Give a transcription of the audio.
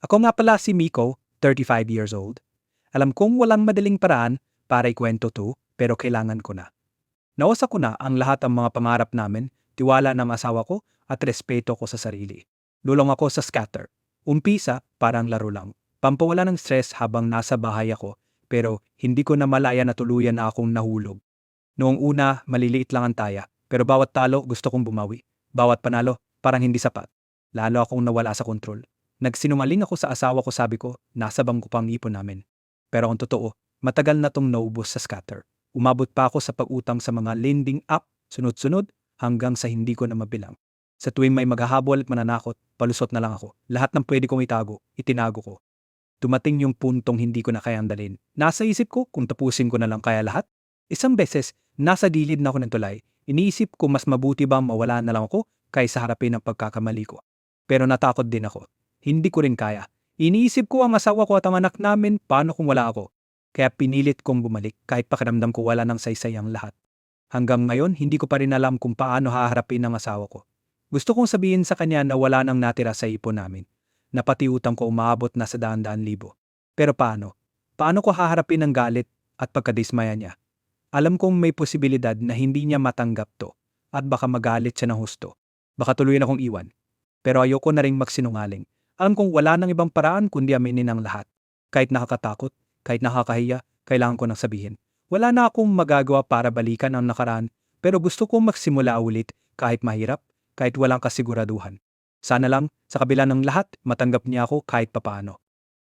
Ako nga pala si Miko, 35 years old. Alam kong walang madaling paraan para ikwento to, pero kailangan ko na. Nausa ko na ang lahat ng mga pangarap namin, tiwala ng asawa ko at respeto ko sa sarili. Lulong ako sa scatter. Umpisa, parang laro lang. Pampawala ng stress habang nasa bahay ako, pero hindi ko na malaya na tuluyan na akong nahulog. Noong una, maliliit lang ang taya, pero bawat talo gusto kong bumawi. Bawat panalo, parang hindi sapat. Lalo akong nawala sa kontrol. Nagsinumaling ako sa asawa ko sabi ko, nasa bangko pa ang ipon namin. Pero ang totoo, matagal na tong naubos sa scatter. Umabot pa ako sa pag-utang sa mga lending app, sunod-sunod, hanggang sa hindi ko na mabilang. Sa tuwing may maghahabol at mananakot, palusot na lang ako. Lahat ng pwede kong itago, itinago ko. Dumating yung puntong hindi ko na kayang dalhin. Nasa isip ko kung tapusin ko na lang kaya lahat. Isang beses, nasa gilid na ako ng tulay. Iniisip ko mas mabuti ba mawala na lang ako kaysa harapin ang pagkakamali ko. Pero natakot din ako. Hindi ko rin kaya. Iniisip ko ang asawa ko at ang anak namin paano kung wala ako. Kaya pinilit kong bumalik kahit pakiramdam ko wala nang saysay ang lahat. Hanggang ngayon, hindi ko pa rin alam kung paano haharapin ang asawa ko. Gusto kong sabihin sa kanya na wala nang natira sa ipon namin. Na pati utang ko umaabot na sa daan-daan libo. Pero paano? Paano ko haharapin ang galit at pagkadismaya niya? Alam kong may posibilidad na hindi niya matanggap to at baka magalit siya ng husto. Baka tuluyan akong iwan. Pero ayoko na ring magsinungaling. Alam kong wala nang ibang paraan kundi aminin ang lahat. Kahit nakakatakot, kahit nakakahiya, kailangan ko nang sabihin. Wala na akong magagawa para balikan ang nakaraan, pero gusto kong magsimula ulit kahit mahirap, kahit walang kasiguraduhan. Sana lang, sa kabila ng lahat, matanggap niya ako kahit papaano.